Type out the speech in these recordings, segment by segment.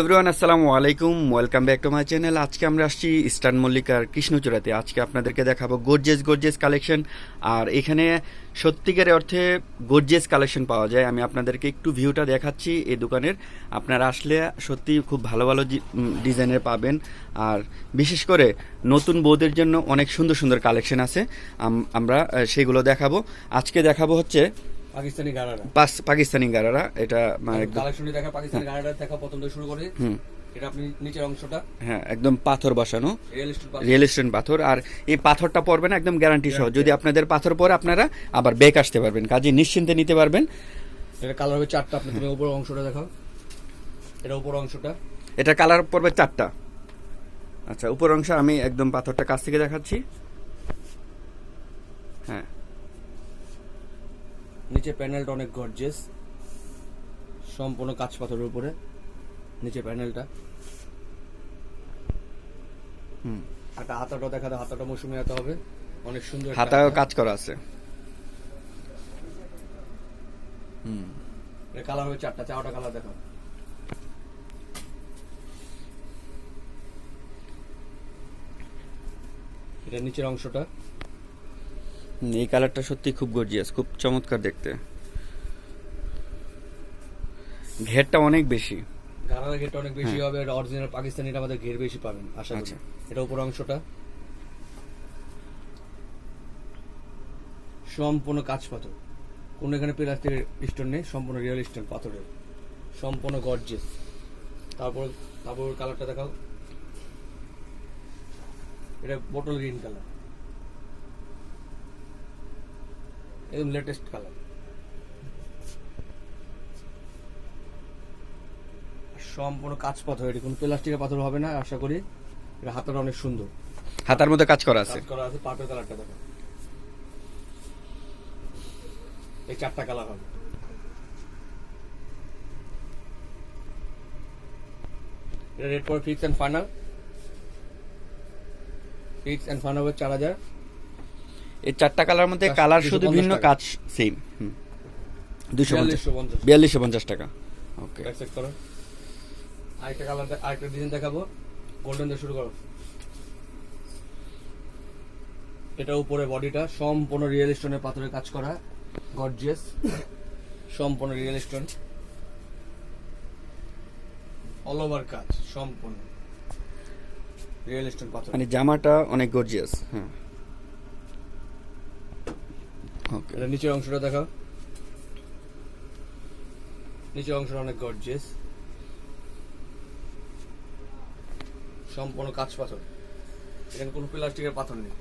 Everyone আসসালামু আলাইকুম। Welcome back to my channel আজকে আমরা আসছি ইস্টার্ন মল্লিকার কৃষ্ণচূড়াতে। আজকে আপনাদেরকে দেখাবো গর্জেস গর্জেস কালেকশন আর এখানে সত্যিকারের অর্থে গর্জেস কালেকশন পাওয়া যায়। আমি আপনাদেরকে একটু ভিউটা দেখাচ্ছি এই দোকানের। আপনারা আসলে সত্যি খুব ভালো ভালো ডিজাইনের পাবেন। আর বিশেষ করে নতুন বউদের জন্য অনেক সুন্দর সুন্দর কালেকশন আছে। আমরা সেগুলো দেখাবো। আজকে দেখাবো হচ্ছে পাকিস্তানি পাস পাকিস্তানি গারারা এটা মানে কালেকশনে দেখা পাকিস্তানি গাড়ারা দেখা প্রথম থেকে শুরু করে। এটা আপনি নিচের অংশটা। হ্যাঁ একদম পাথর বসানো। রিয়েল এস্টেট পাথর। আর এই পাথরটা পড়বে না একদম গ্যারান্টি সহ। যদি আপনাদের পাথর পরে আপনারা আবার বেক আসতে পারবেন। কাজে নিশ্চিন্তে নিতে পারবেন। এটা কালার হবে চারটা আপনি তুমি উপর অংশটা দেখাও। এটা উপর অংশটা। এটা কালার পড়বে চারটা। আচ্ছা উপর অংশ আমি একদম পাথরটা কাছ থেকে দেখাচ্ছি। হ্যাঁ। নিচে প্যানেলটা অনেক গর্জেস সম্পূর্ণ কাঁচ পাথরের উপরে নিচে প্যানেলটা। হুম। একটা হাতাটা দেখা দাও হাতাটা মৌসুমি হাতা হবে। অনেক সুন্দর হাতা। কাজ করা আছে। হুম। কালার হবে চারটা চারটা কালার দেখাও। এটা নিচের অংশটা। এই কালারটা সত্যি খুব গর্জিয়াস খুব চমৎকার দেখতে। ঘেরটা অনেক বেশি। গাড়ার ঘেরটা অনেক বেশি হবে এটা অরিজিনাল পাকিস্তানিটা আমাদের ঘের বেশি পাবেন আশা করি। আচ্ছা। এটা উপর অংশটা। সম্পূর্ণ কাঁচ পাথর। কোন এখানে প্লাস্টিকের স্টোন নেই সম্পূর্ণ রিয়েল স্টোন পাথরের। সম্পূর্ণ গর্জিয়াস তারপর তারপর কালারটা দেখাও। এটা বোটল গ্রিন কালার একদম লেটেস্ট কালার সম্পূর্ণ কাজ পাথর এটি কোনো প্লাস্টিকের পাথর হবে না আশা করি এটা হাতটা অনেক সুন্দর। হাতার মধ্যে কাজ করা আছে। কাজ করা আছে পাটের কালারটা দেখো। এই চারটা কালার হবে। এটা রেট পর fix and final fix and final হবে চার হাজার। এই চারটা কালার মধ্যে কালার শুধু ভিন্ন কাজ সেম দুশো পঞ্চাশ। বিয়াল্লিশশো পঞ্চাশ। টাকা। ওকে আরেকটা কালার আরেকটা ডিজাইন দেখাবো। গোল্ডেন দিয়ে শুরু করো। এটা উপরে বডিটা সম্পূর্ণ রিয়েল স্টোনের পাথরের কাজ করা। গর্জিয়াস সম্পূর্ণ রিয়েল স্টোন অল ওভার কাজ সম্পূর্ণ। রিয়েল স্টোন পাথর। মানে জামাটা অনেক গর্জিয়াস হ্যাঁ। এটা নিচের অংশটা দেখাও। নিচের অংশটা অনেক গর্জিয়াস সম্পূর্ণ কাঁচ পাথর। এখানে কোনো প্লাস্টিকের পাথর নেই।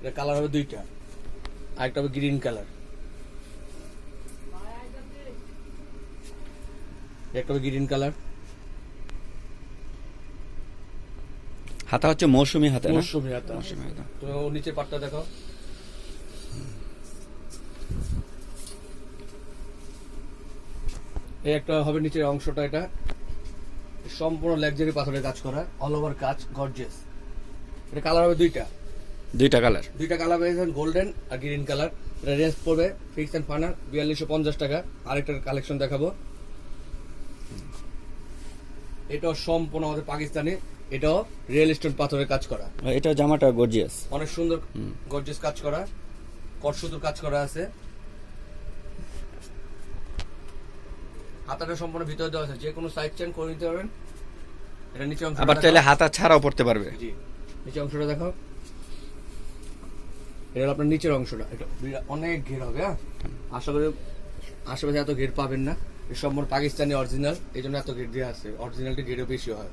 এটা কালার হবে দুইটা। আরেকটা হবে গ্রিন কালার একটা হবে গ্রিন কালার হাতা হচ্ছে মৌসুমি হাতা মৌসুমি হাতা। মৌসুমি হাতা। তুমি নিচের পাটটা দেখাও। এই একটা হবে নিচের অংশটা এটা। সম্পূর্ণ লাক্সারি পাথরের কাজ করা অল ওভার কাজ গর্জিয়াস এটা কালার হবে দুইটা। দুইটা কালার দুইটা কালার পেয়েছেন গোল্ডেন আর গ্রিন কালার এটা রেঞ্জ পড়বে ফিক্স অ্যান্ড ফাইনাল বিয়াল্লিশশো পঞ্চাশ টাকা। আরেকটার কালেকশন দেখাবো। এটাও সম্পূর্ণ আমাদের পাকিস্তানি এটাও রিয়েল স্টোন পাথরের কাজ করা। এটা জামাটা গর্জিয়াস অনেক সুন্দর গর্জিয়াস কাজ করা। কটসুতোর কাজ করা আছে। হাতাটা সম্পূর্ণ ভিতরে দেওয়া আছে। যে কোনো সাইড চেন করে নিতে পারবেন। এটা নিচে অংশ আবার চাইলে হাতা ছাড়াও পড়তে পারবে। জি। নিচে অংশটা দেখো এটা হলো আপনার নিচের অংশটা। এটা অনেক ঘের হবে হ্যাঁ? আশা করি আশেপাশে এত ঘের পাবেন না। এটা সম্পূর্ণ পাকিস্তানি অরিজিনাল এই জন্য এত ঘের দেওয়া আছে। অরিজিনালটি ঘেরও বেশি হয়।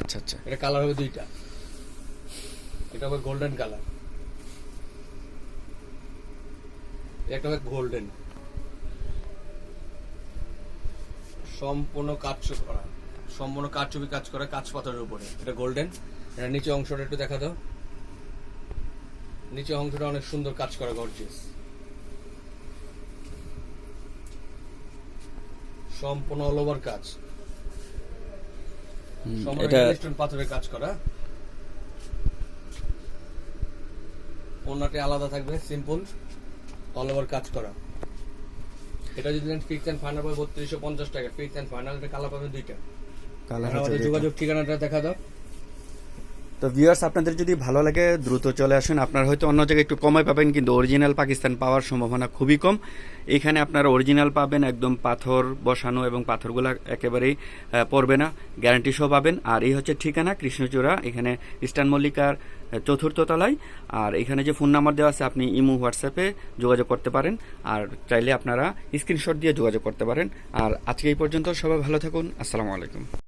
আচ্ছা আচ্ছা। এটা কালার হবে দুইটা। এটা হবে গোল্ডেন কালার একটা হবে গোল্ডেন সম্পূর্ণ কাজ করা। সম্পূর্ণ কাজ কাজ করা কাঁচ পাথরের উপরে। এটা গোল্ডেন এটা নিচে অংশটা একটু দেখা দাও। নিচে অংশটা অনেক সুন্দর কাজ করা গর্জিয়াস সম্পূর্ণ অল ওভার কাজ। সম্পূর্ণ এটা পাথরের কাজ করা। ওনাটি আলাদা থাকবে সিম্পল অল ওভার কাজ করা। এটা যদি নেন ফিক্স অ্যান্ড ফাইনাল পাবে বত্রিশশো পঞ্চাশ টাকা। ফিক্স এন্ড ফাইনাল কালার পাবে দুইটা। কালার আমাদের। যোগাযোগ ঠিকানাটা দেখা দাও। তো ভিউয়ার্স আপনাদের যদি ভালো লাগে, দ্রুত চলে আসুন। আপনার হয়তো অন্য জায়গায় একটু কমে পাবেন, কিন্তু অরিজিনাল পাকিস্তান পাওয়ার সম্ভাবনা খুবই কম। এখানে আপনারা অরিজিনাল পাবেন, একদম পাথর বসানো এবং পাথরগুলো একেবারেই পড়বে না গ্যারান্টি সহ পাবেন। আর এই হচ্ছে ঠিকানা, কৃষ্ণচূড়া, এখানে ইস্টার্ন মল্লিকার চতুর্থ তলায়। আর এখানে যে ফোন নাম্বার দেওয়া আছে, আপনি ইমো, হোয়াটসঅ্যাপে যোগাযোগ করতে পারেন। আর চাইলে আপনারা স্ক্রিনশট দিয়ে যোগাযোগ করতে পারেন। আর আজকে এই পর্যন্ত সবাই ভালো থাকুন। আসসালামু আলাইকুম।